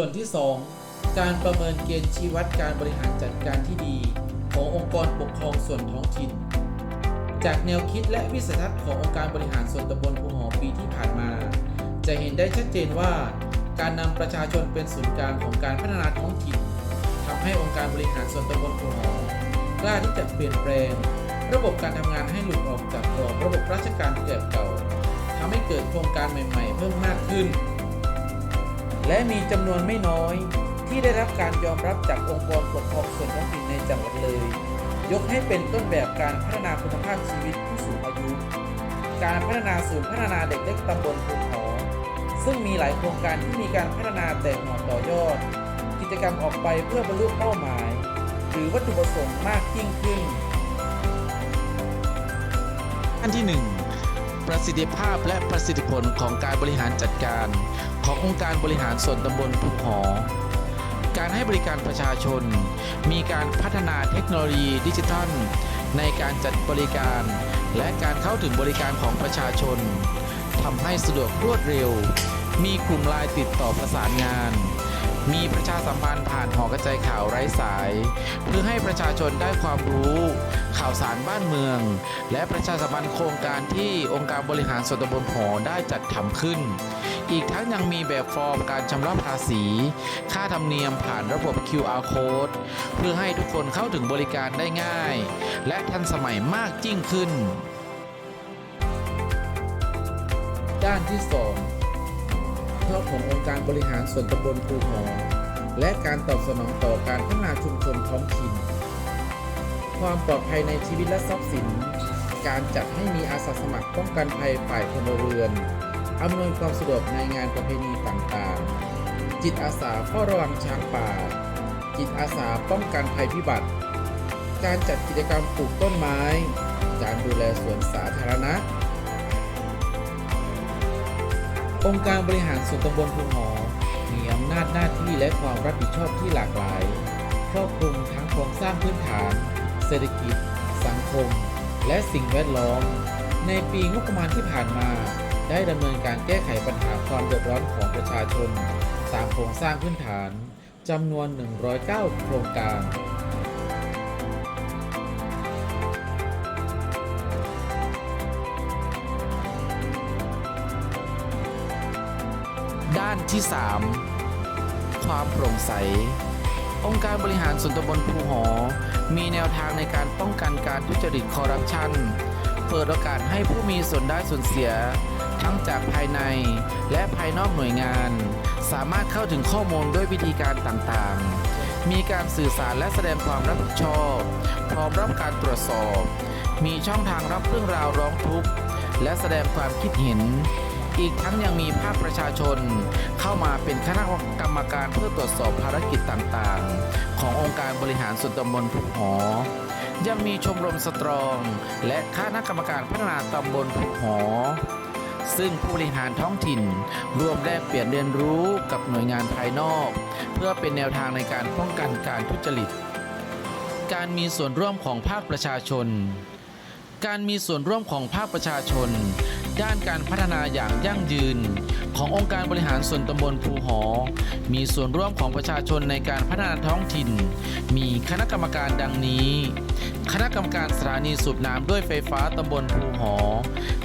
ส่วนที่ 2 การประเมินเกณฑ์ชี้วัดการบริหารจัดการที่ดี ขององค์กรปกครองส่วนท้องถิ่น จากแนวคิดและวิสัยทัศน์ขององค์การบริหารส่วนตำบลภูหอปีที่ผ่านมา จะเห็นได้ชัดเจนว่า การนำประชาชนเป็นศูนย์กลางของการพัฒนาท้องถิ่นทำให้องค์การบริหารส่วนตำบลภูหอกล้าที่จะเปลี่ยนแปลง ระบบการทำงานให้หลุดออกจากกรอบระบบราชการแบบเก่าทำให้เกิดโครงการใหม่ ๆ เพิ่มมากขึ้น และมีจำนวนไม่น้อย ที่ได้รับการยอมรับจากองค์กรปกครองส่วนท้องถิ่นในจังหวัดเลย ยกให้เป็นต้นแบบการพัฒนาคุณภาพชีวิตผู้สูงอายุ การพัฒนาศูนย์พัฒนาเด็กเล็กตำบลภูหอซึ่งมีหลายโครงการที่มีการพัฒนาแตกหน่อต่อยอด กิจกรรมออกไปเพื่อบรรลุเป้าหมาย หรือวัตถุประสงค์มากยิ่งขึ้นอันที่ 1 ประสิทธิภาพและประสิทธิผลของการบริหารจัดการ ขององค์การบริหารส่วนตำบลภูหอ การให้บริการประชาชน มีการพัฒนาเทคโนโลยีดิจิทัล ในการจัดบริการ และการเข้าถึงบริการของประชาชนทำให้สะดวกรวดเร็ว มีกลุ่มไลน์ติดต่อประสานงาน มีประชาสัมพันธ์ผ่านหอกระจายข่าวไร้สาย เพื่อให้ประชาชนได้ความรู้ ข่าวสารบ้านเมือง และประชาสัมพันธ์โครงการที่องค์การบริหารส่วนตำบลหอได้จัดทำขึ้น อีกทั้งยังมีแบบฟอร์มการชำระภาษี ค่าธรรมเนียมผ่านระบบ QR code เพื่อให้ทุกคนเข้าถึงบริการได้ง่าย และทันสมัยมากยิ่งขึ้น ด้านที่ 2 เพราะขององค์การบริหารส่วนตำบลภูหอ และการตอบสนองต่อการพัฒนาชุมชนท้องถิ่น ความปลอดภัยในชีวิตและทรัพย์สิน การจัดให้มีอาสาสมัครป้องกันภัยฝ่ายพลเรือน อำนวยความสะดวกในงานประเพณีต่างๆ จิตอาสาเฝ้าระวังช้างป่า จิตอาสาป้องกันภัยพิบัติ การจัดกิจกรรมปลูกต้นไม้ การดูแลสวนสาธารณะ องค์การบริหารส่วนตำบลภูหอ มีอำนาจหน้าที่และความรับผิดชอบที่หลากหลาย ครอบคลุมทั้งโครงสร้างพื้นฐาน เศรษฐกิจ สังคม และสิ่งแวดล้อม ในปีงบประมาณที่ผ่านมา ได้ดำเนินการแก้ไขปัญหาความเดือดร้อนของประชาชนตามโครงสร้างพื้นฐานจำนวน 109 โครงการ ด้านที่ 3 ความโปร่งใส องค์การบริหารส่วนตำบลภูหอ มีแนวทางในการป้องกันการทุจริตคอร์รัปชัน เปิดโอกาสให้ผู้มีส่วนได้ส่วนเสีย ทั้งจากภายในและภายนอกหน่วยงาน สามารถเข้าถึงข้อมูลด้วยวิธีการต่างๆ มีการสื่อสารและแสดงความรับผิดชอบ พร้อมรับการตรวจสอบ มีช่องทางรับเรื่องราวร้องทุกข์และแสดงความคิดเห็น อีกทั้งยังมีภาคประชาชน เข้ามาเป็นคณะกรรมการเพื่อตรวจสอบภารกิจต่างๆ ขององค์การบริหารส่วนตำบลภูหอ ยังมีชมรมสตรอง และคณะกรรมการพัฒนาตำบลภูหอซึ่งผู้บริหารท้องถิ่นร่วมแลกเปลี่ยนเรียนรู้กับหน่วยงานภายนอก เพื่อเป็นแนวทางในการป้องกันการทุจริต การมีส่วนร่วมของภาคประชาชน การมีส่วนร่วมของภาคประชาชน ด้านการพัฒนาอย่างยั่งยืน ขององค์การบริหารส่วนตำบลภูหอ มีส่วนร่วมของประชาชนในการพัฒนาท้องถิ่น มีคณะกรรมการดังนี้ คณะกรรมการสถานีสูบน้ำด้วยไฟฟ้าตำบลภูหอ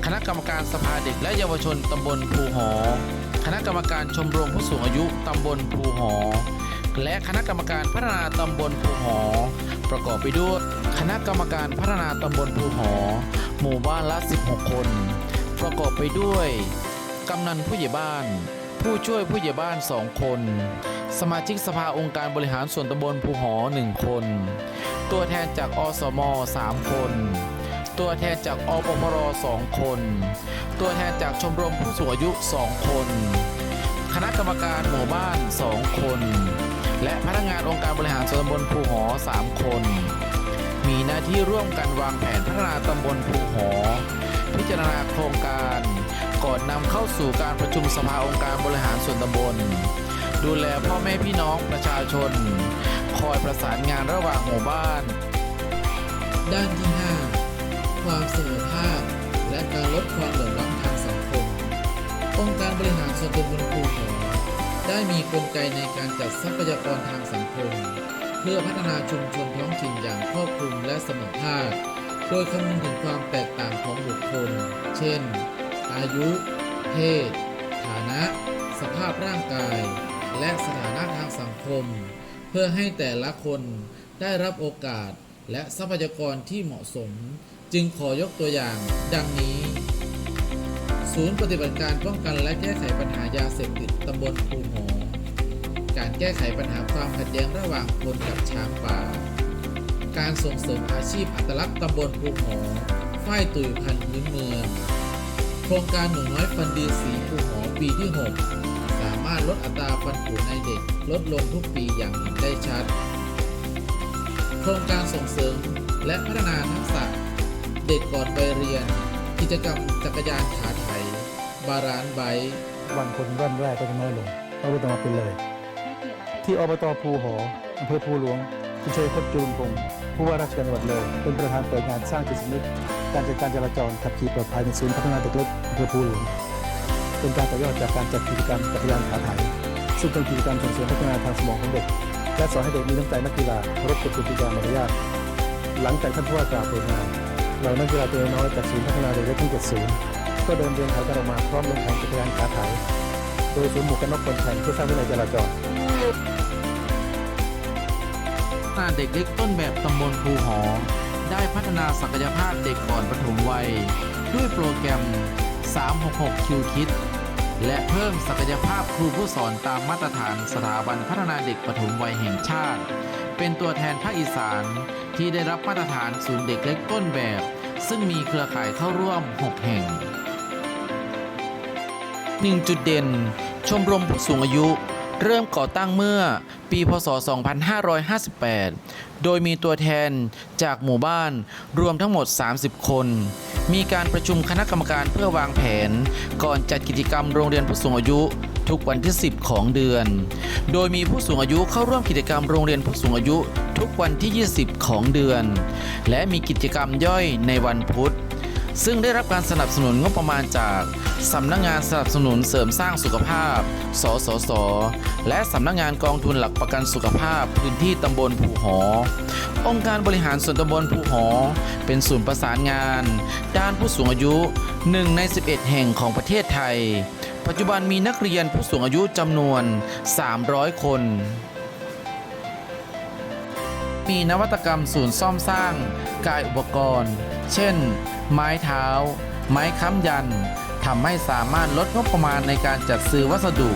คณะกรรมการสภาเด็กและเยาวชนตำบลภูหอ คณะกรรมการชมรมผู้สูงอายุตำบลภูหอ และคณะกรรมการพัฒนาตำบลภูหอ ประกอบไปด้วยคณะกรรมการพัฒนาตำบลภูหอ หมู่บ้านละ 16 คน ประกอบไปด้วย กำนันผู้ใหญ่บ้าน ผู้ช่วยผู้ใหญ่บ้าน2คน สมาชิกสภาองค์การบริหารส่วนตำบลภูหอ1คน ตัวแทนจากอสม3คน ตัวแทนจากอปพร2คน ตัวแทนจากชมรมผู้สูงอายุ2คน คณะกรรมการหมู่บ้าน2คน และพนักงานองค์การบริหารส่วนตำบลภูหอ3คน มีหน้าที่ร่วมกันวางแผนพัฒนาตำบลภูหอ พิจารณาโครงการก่อนนำเข้าสู่การประชุมสภาองค์การบริหารส่วนตำบล ดูแลพ่อแม่พี่น้องประชาชน คอยประสานงานระหว่างหมู่บ้าน ด้านที่ 5 ความเสมอภาคและการลดความเหลื่อมล้ำทางสังคม องค์การบริหารส่วนตำบลภูหอได้มีกลไกในการจัดทรัพยากรทางสังคม เพื่อพัฒนาชุมชนท้องถิ่นอย่างครอบคลุมและเสมอภาค โดยคำนึงถึงความแตก เช่น อายุ เพศ ฐานะ สภาพร่างกาย และสถานะทางสังคม เพื่อให้แต่ละคนได้รับโอกาสและทรัพยากรที่เหมาะสม จึงขอยกตัวอย่างดังนี้ ศูนย์ปฏิบัติการป้องกันและแก้ไขปัญหายาเสพติดตำบลภูหอการแก้ไขปัญหาความขัดแย้งระหว่างคนกับช้างป่า การส่งเสริมอาชีพอัตลักษณ์ตำบลภูหอ ฝ้ายตุยพันธุ์พื้นเมืองโครงการหนูน้อยฟันดีสีภูหอปีที่ 6 สามารถลดอัตราฟันผุในเด็กลดลงทุกปีอย่างเห็นได้ชัด โครงการส่งเสริมและพัฒนาทักษะเด็กก่อนไปเรียน กิจกรรมจักรยานขาไถ บารานไบค์วันคนวันแรกก็จะน้อยลงเราก็ต้อมาเป็นเลย ที่อบตภูหออำเภอภูหลวงคุณชัยพจน์จุลพงศ์ผู้ว่าราชการจังหวัดเลย เป็นประธานเปิดงานสร้างจิตสำนึก การจัดการจราจรขับขี่ปลอดภัยในศูนย์พัฒนาเด็กเล็กอำเภอภูหลวงเป็นการต่อยอดจากการจัดกิจกรรมจักรยานขาไถซึ่งเป็นกิจกรรมส่งเสริมพัฒนาทางสมองของเด็ก และสอนให้เด็กมีน้ำใจนักกีฬาเคารพกฎกติกามารยาทหลังจากท่านผู้ว่ากล่าวเปิดงานเรานักกีฬาตัวน้อยจากศูนย์พัฒนาเด็กเล็กทั้งเจ็ดศูนย์ก็เดินเรียนขายกันออกมาพร้อมลงแข่งจักรยานขาไถโดยสวมหมวกกันน็อกคนแข่งเพื่อสร้างวินัยจราจรพัฒนาเด็กเล็กต้นแบบตำบลภูหอ ได้พัฒนาศักยภาพเด็กก่อนปฐมวัย ด้วยโปรแกรม 366คิวคิดและเพิ่มศักยภาพครูผู้สอนตามมาตรฐานสถาบันพัฒนาเด็กปฐมวัยแห่งชาติ เป็นตัวแทนภาคอีสานที่ได้รับมาตรฐานศูนย์เด็กเล็กต้นแบบ ซึ่งมีเครือข่ายเข้าร่วม 6 แห่ง 1 จุดเด่น ชมรมผู้สูงอายุ เริ่มก่อตั้งเมื่อ ปี พศ 2558 โดยมีตัวแทนจากหมู่บ้านรวมทั้งหมด 30 คน มีการประชุมคณะกรรมการเพื่อวางแผน ก่อนจัดกิจกรรมโรงเรียนผู้สูงอายุทุกวันที่ 10 ของเดือน โดยมีผู้สูงอายุเข้าร่วมกิจกรรมโรงเรียนผู้สูงอายุทุกวันที่ 20 ของเดือน และมีกิจกรรมย่อยในวันพุธ ซึ่งได้รับการสนับสนุนงบประมาณจาก สำนักงงานสนับสนุนเสริมสร้างสุขภาพ สสส และสำนักงงานกองทุนหลักประกันสุขภาพพื้นที่ตำบลภูหอ องค์การบริหารส่วนตำบลภูหอ เป็นศูนย์ประสานงาน ด้านผู้สูงอายุ 1 ใน 11 แห่งของประเทศไทย ปัจจุบันมีนักเรียนผู้สูงอายุจำนวน 300 คน มีนวัตกรรมศูนย์ซ่อมสร้างกายอุปกรณ์ เช่น ไม้เท้า ไม้ค้ำยัน ทำให้สามารถลดงบประมาณในการจัดซื้อวัสดุ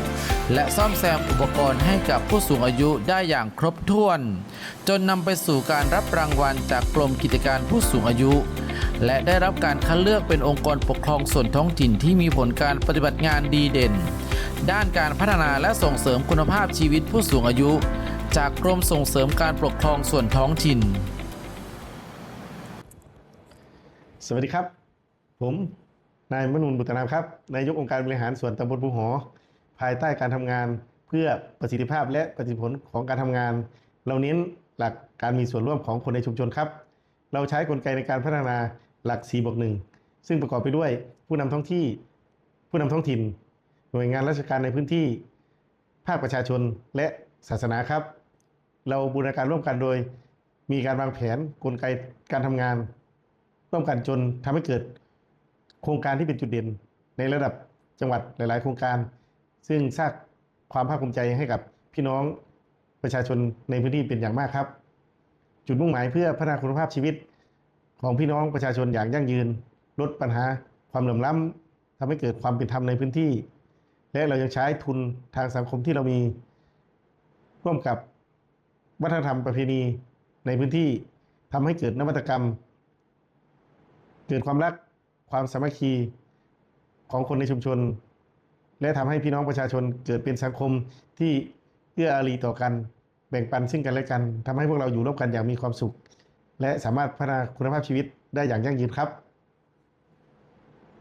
และซ่อมแซมอุปกรณ์ให้กับผู้สูงอายุได้อย่างครบถ้วน จนนำไปสู่การรับรางวัลจากกรมกิจการผู้สูงอายุ และได้รับการคัดเลือกเป็นองค์กรปกครองส่วนท้องถิ่นที่มีผลการปฏิบัติงานดีเด่น ด้านการพัฒนาและส่งเสริมคุณภาพชีวิตผู้สูงอายุ จากกรมส่งเสริมการปกครองส่วนท้องถิ่น สวัสดีครับ ผม นายมนุนบุตรนามครับ นายกองค์การบริหารส่วนตำบลภูหอ ภายใต้การทำงานเพื่อประสิทธิภาพและประสิทธิผลของการทำงาน เราเน้นหลักการมีส่วนร่วมของคนในชุมชนครับ เราใช้กลไกในการพัฒนาหลัก4บวก1ซึ่งประกอบไปด้วยผู้นำท้องที่ ผู้นำท้องถิ่น หน่วยงานราชการในพื้นที่ ภาคประชาชนและศาสนาครับ เราบูรณาการร่วมกันโดย มีการวางแผนกลไกการทำงาน ร่วมกันจนทำให้เกิด ครงการที่เป็นจุดเด่นในระดับจังหวัดหลาย ๆ โครงการ ซึ่งสร้างความภาคภูมิใจให้กับพี่น้องประชาชนในพื้นที่เป็นอย่างมากครับ จุดมุ่งหมายเพื่อพัฒนาคุณภาพชีวิตของพี่น้องประชาชนอย่างยั่งยืน ลดปัญหาความเหลื่อมล้ำทำให้เกิดความเป็นธรรมในพื้นที่ และเรายังใช้ทุนทางสังคมที่เรามี ร่วมกับวัฒนธรรมประเพณีในพื้นที่ทำให้เกิดนวัตกรรม เกิดความรัก ความสามัคคีของคนในชุมชน และทำให้พี่น้องประชาชนเกิดเป็นสังคมที่เอื้ออารีต่อกัน แบ่งปันซึ่งกันและกันทำให้พวกเราอยู่ร่วมกันอย่างมีความสุข และสามารถพัฒนาคุณภาพชีวิตได้อย่างยั่งยืนครับ